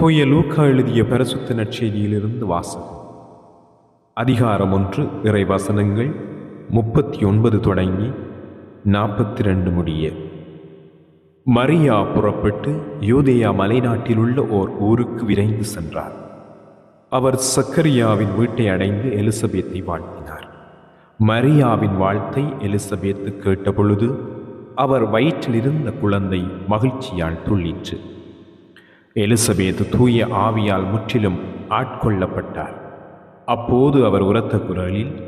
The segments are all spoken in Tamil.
தூய லூக்கா எழுதிய பரிசுத்த நற்செய்தியிலிருந்து வாசகம். அதிகாரம் ஒன்று இறைவசனங்கள் முப்பத்தி ஒன்பது தொடங்கி நாற்பத்தி ரெண்டு முடிய. மரியா புறப்பட்டு யூதேயா மலைநாட்டிலுள்ள ஓர் ஊருக்கு விரைந்து சென்றார். அவர் சக்கரியாவின் வீட்டை அடைந்து எலிசபெத்தை வாழ்த்தினார். மரியாவின் வாழ்த்தை எலிசபெத்து கேட்டபொழுது அவர் வயிற்றிலிருந்த குழந்தை மகிழ்ச்சியால் துள்ளிற்று. எலிசபேத் தூய ஆவியால் முற்றிலும் ஆட்கொள்ளப்பட்டார். அப்போது அவர் உரத்த குரலில்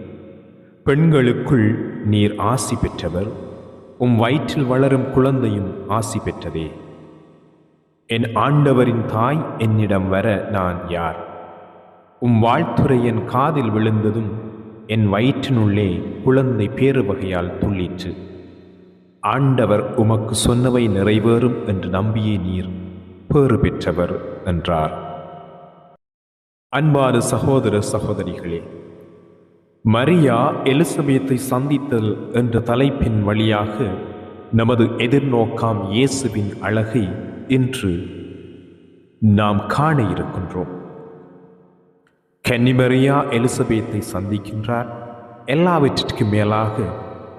பெண்களுக்குள் நீர் ஆசி பெற்றவர் உம் வயிற்றில் வளரும் குழந்தையும் ஆசி பெற்றதே. என் ஆண்டவரின் தாய் என்னிடம் வர நான் யார்? உம் வாழ்த்துரை என் காதில் விழுந்ததும் என் வயிற்றினுள்ளே குழந்தை பேறு வகையால் துள்ளிற்று. ஆண்டவர் உமக்கு சொன்னவை நிறைவேறும் என்று நம்பியே நீர். பேறு பெற்றவர் என்றார். அன்பான சகோதர சகோதரிகளே மரியா எலிசபெத்தை சந்தித்தல் என்ற தலைப்பின் வழியாக நமது எதிர்நோக்காம் இயேசுவின் அழகை இன்று நாம் காண இருக்கின்றோம். கன்னிமரியா எலிசபெத்தை சந்திக்கின்றார். எல்லாவற்றிற்கும் மேலாக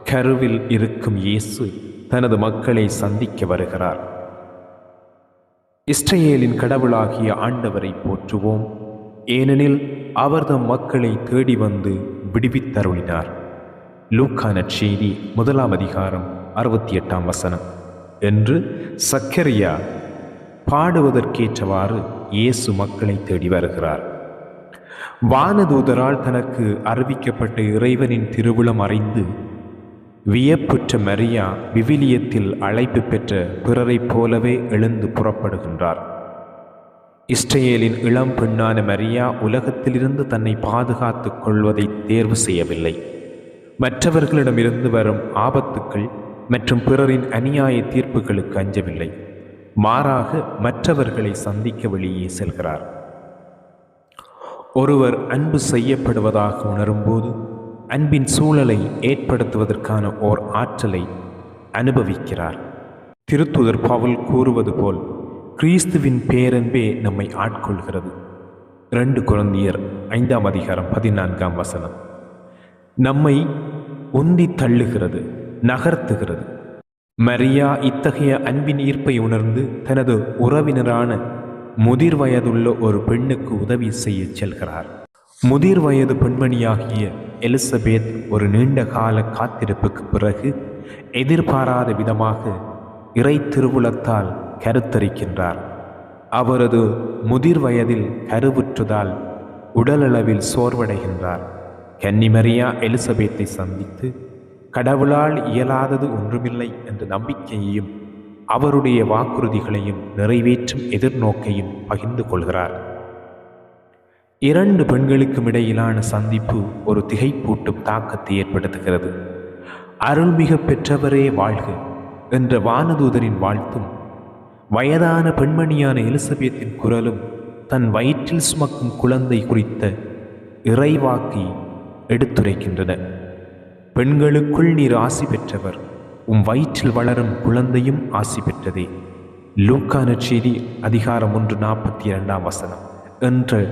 கருவில் இருக்கும் இயேசு தனது மக்களை சந்திக்க வருகிறார். இஸ்ரேலின் கடவுளாகிய ஆண்டவரை போற்றுவோம். ஏனெனில் அவர் தம் மக்களை தேடி வந்து விடுவித்தருளினார். லூக்கான செய்தி முதலாம் அதிகாரம் அறுபத்தி எட்டாம் வசனம். என்று சக்கரியா பாடுவதற்கேற்றவாறு இயேசு மக்களை தேடி வருகிறார். வானதூதரால் தனக்கு அறிவிக்கப்பட்ட இறைவனின் திருவிழம் அறிந்து வியப்புற்ற மரியா விவிலியத்தில் அழைப்பு பெற்ற பிறரைப் போலவே எழுந்து புறப்படுகின்றார். இஸ்ரேலின் இளம் பெண்ணான மரியா உலகத்திலிருந்து தன்னை பாதுகாத்துக் கொள்வதை தேர்வு செய்யவில்லை. மற்றவர்களிடமிருந்து வரும் ஆபத்துக்கள் மற்றும் பிறரின் அநியாய தீர்ப்புகளுக்கு அஞ்சவில்லை. மாறாக மற்றவர்களை சந்திக்க வெளியே செல்கிறார். ஒருவர் அன்பு செய்யப்படுவதாக உணரும்போது அன்பின் சூழலை ஏற்படுத்துவதற்கான ஓர் ஆற்றலை அனுபவிக்கிறார். திருத்துதர் பவுல் கூறுவது போல் கிறிஸ்துவின் பேரன்பே நம்மை ஆட்கொள்கிறது. ரெண்டு குழந்தையர் ஐந்தாம் அதிகாரம் பதினான்காம் வசனம். நம்மை உந்தி தள்ளுகிறது நகர்த்துகிறது. மரியா இத்தகைய அன்பின் ஈர்ப்பை உணர்ந்து தனது உறவினரான முதிர் வயதுள்ள ஒரு பெண்ணுக்கு உதவி செய்ய செல்கிறார். முதிர் வயது பெண்மணியாகிய எலிசபெத் ஒரு நீண்ட கால காத்திருப்புக்கு பிறகு எதிர்பாராத விதமாக இறை திருவுளத்தால் கருத்தரிக்கின்றார். அவரது முதிர் வயதில் கருவுற்றதால் உடலளவில் சோர்வடைகின்றார். கன்னிமரியா எலிசபெத்தை சந்தித்து கடவுளால் இயலாதது ஒன்றுமில்லை என்ற நம்பிக்கையையும் அவருடைய வாக்குறுதிகளையும் நிறைவேற்றும் எதிர்நோக்கையும் பகிர்ந்து கொள்கிறார். இரண்டு பெண்களுக்கும் இடையிலான சந்திப்பு ஒரு திகைப்பூட்டும் தாக்கத்தை ஏற்படுத்துகிறது. அருள்மிக பெற்றவரே வாழ்க என்ற வானதூதரின் வாழ்த்தும் வயதான பெண்மணியான எலிசபெத்தின் குரலும் தன் வயிற்றில் சுமக்கும் குழந்தை குறித்த இறைவாக்கை எடுத்துரைக்கின்றன. பெண்களுக்குள் நீர் ஆசி பெற்றவர் உம் வயிற்றில் வளரும் குழந்தையும் ஆசி பெற்றதே. லூக்கான நச்சேரி அதிகாரம் ஒன்று நாற்பத்தி இரண்டாம் வசனம். என்ற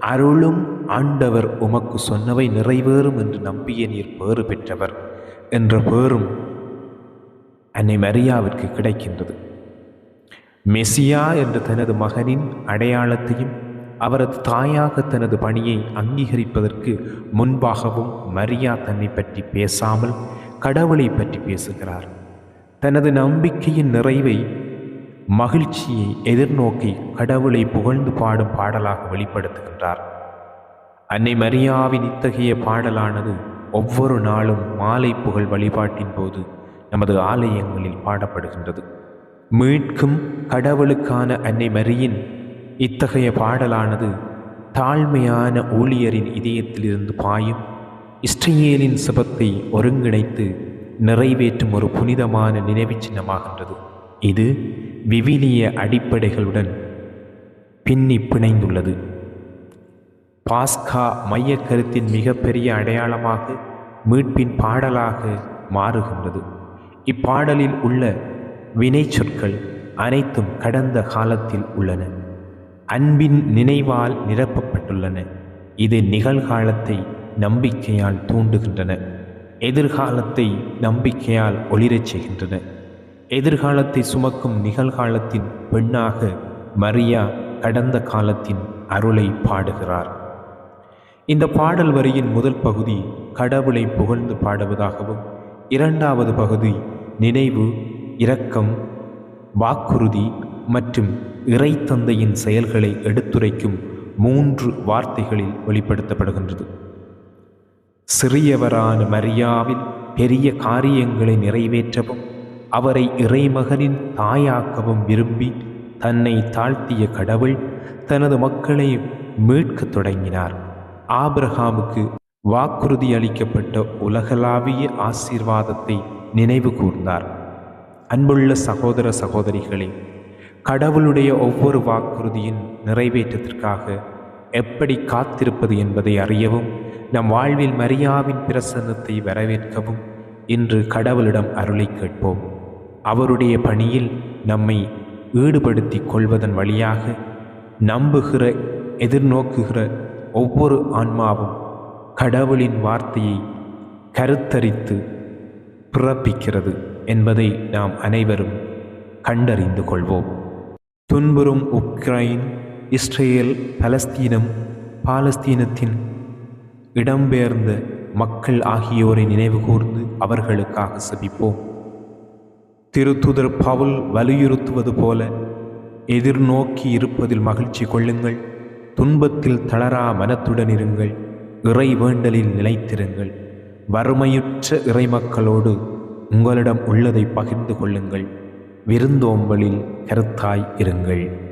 அருளும் ஆண்டவர் உமக்கு சொன்னவை நிறைவேறும் என்று நம்பிய நீர் பேறு பெற்றவர் என்ற பேரும் அன்னை மரியாவிற்கு கிடைக்கின்றது. மெசியா என்ற தனது மகனின் அடையாளத்தையும் அவரது தாயாக தனது பணியை அங்கீகரிப்பதற்கு முன்பாகவும் மரியா தன்னை பற்றி பேசாமல் கடவுளை பற்றி பேசுகிறார். தனது நம்பிக்கையின் நிறைவை மகிழ்ச்சியை எதிர்நோக்கி கடவுளை புகழ்ந்து பாடும் பாடலாக வெளிப்படுத்துகின்றார். அன்னை மரியாவின் இத்தகைய பாடலானது ஒவ்வொரு நாளும் மாலை புகழ் வழிபாட்டின் போது நமது ஆலயங்களில் பாடப்படுகின்றது. மீட்கும் கடவுளுக்கான அன்னை மரியின் இத்தகைய பாடலானது தாழ்மையான ஊழியரின் இதயத்திலிருந்து பாயும் இஸ்ரேலின் சிபத்தை ஒருங்கிணைத்து நிறைவேற்றும் ஒரு புனிதமான நினைவு சின்னமாகின்றது இது விவிலிய அடிப்படைகளுடன் பின்னி பிணைந்துள்ளது. பாஸ்கா மையக்கருத்தின் மிகப்பெரிய அடையாளமாக மீட்பின் பாடலாக மாறுகின்றது. இப்பாடலில் உள்ள வினை சொற்கள் அனைத்தும் கடந்த காலத்தில் உள்ளன. அன்பின் நினைவால் நிரப்பப்பட்டுள்ளன. இது நிகழ்காலத்தை நம்பிக்கையால் தூண்டுகின்றன. எதிர்காலத்தை நம்பிக்கையால் ஒளிரச் செய்கின்றன. எதிர்காலத்தை சுமக்கும் நிகழ்காலத்தின் பெண்ணாக மரியா கடந்த காலத்தின் அருளை பாடுகிறார். இந்த பாடல் வரியின் முதல் பகுதி கடவுளை புகழ்ந்து பாடுவதாகவும் இரண்டாவது பகுதி நினைவு இரக்கம் வாக்குறுதி மற்றும் இறைத்தந்தையின் செயல்களை எடுத்துரைக்கும் மூன்று வார்த்தைகளில் வெளிப்படுத்தப்படுகின்றது. சிறியவரான மரியாவில் பெரிய காரியங்களை நிறைவேற்றவும் அவரை இறைமகனின் தாயாக்கவும் விரும்பி தன்னை தாழ்த்திய கடவுள் தனது மக்களை மீட்கத் தொடங்கினார். ஆபிரஹாமுக்கு வாக்குறுதி அளிக்கப்பட்ட உலகளாவிய ஆசீர்வாதத்தை நினைவு கூர்ந்தார். அன்புள்ள சகோதர சகோதரிகளே கடவுளுடைய ஒவ்வொரு வாக்குறுதியின் நிறைவேற்றத்திற்காக எப்படி காத்திருப்பது என்பதை அறியவும் நம் வாழ்வில் மரியாவின் பிரசன்னத்தை வரவேற்கவும் இன்று கடவுளிடம் அருளை கேட்போம். அவருடைய பணியில் நம்மை ஈடுபடுத்திக் கொள்வதன் வழியாக நம்புகிற எதிர்நோக்குகிற ஒவ்வொரு ஆன்மாவும் கடவுளின் வார்த்தையை கருத்தரித்து பிறப்பிக்கிறது என்பதை நாம் அனைவரும் கண்டறிந்து கொள்வோம். துன்புறும் உக்ரைன் இஸ்ரேல் பலஸ்தீனம் பாலஸ்தீனத்தின் இடம்பெயர்ந்த மக்கள் ஆகியோரை நினைவுகூர்ந்து அவர்களுக்காக சபிப்போம். திருத்துதர் பவுல் வலியுறுத்துவது போல எதிர்நோக்கி இருப்பதில் மகிழ்ச்சி கொள்ளுங்கள். துன்பத்தில் தளரா மனத்துடன் இருங்கள். இறை வேண்டலில் நிலைத்திருங்கள். வறுமையுற்ற இறைமக்களோடு உங்களிடம் உள்ளதை பகிர்ந்து கொள்ளுங்கள். விருந்தோம்பலில் கருத்தாய் இருங்கள்.